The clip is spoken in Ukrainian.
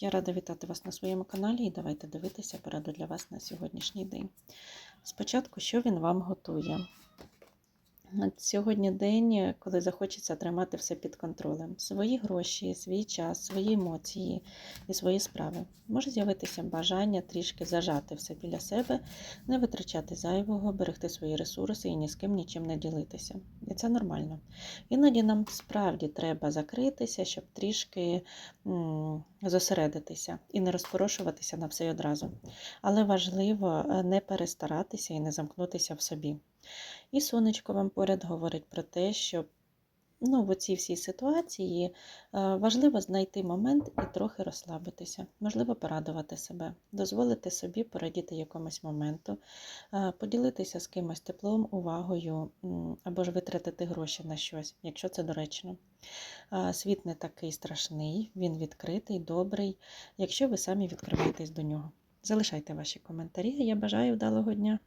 Я рада вітати вас на своєму каналі і давайте дивитися пораду для вас на сьогоднішній день. Спочатку, що він вам готує? Сьогодні день, коли захочеться тримати все під контролем. Свої гроші, свій час, свої емоції і свої справи. Може з'явитися бажання трішки зажати все біля себе, не витрачати зайвого, берегти свої ресурси і ні з ким нічим не ділитися. І це нормально. Іноді нам справді треба закритися, щоб трішки зосередитися і не розпорошуватися на все одразу. Але важливо е, не перестаратися і не замкнутися в собі. І сонечко вам поряд говорить про те, що ну, в цій всій ситуації е, важливо знайти момент і трохи розслабитися, можливо, порадувати себе, дозволити собі порадіти якомусь моменту, е, поділитися з кимось теплом, увагою або ж витратити гроші на щось, якщо це доречно. Е, Світ не такий страшний, він відкритий, добрий, якщо ви самі відкриваєтесь до нього. Залишайте ваші коментарі. Я бажаю вдалого дня.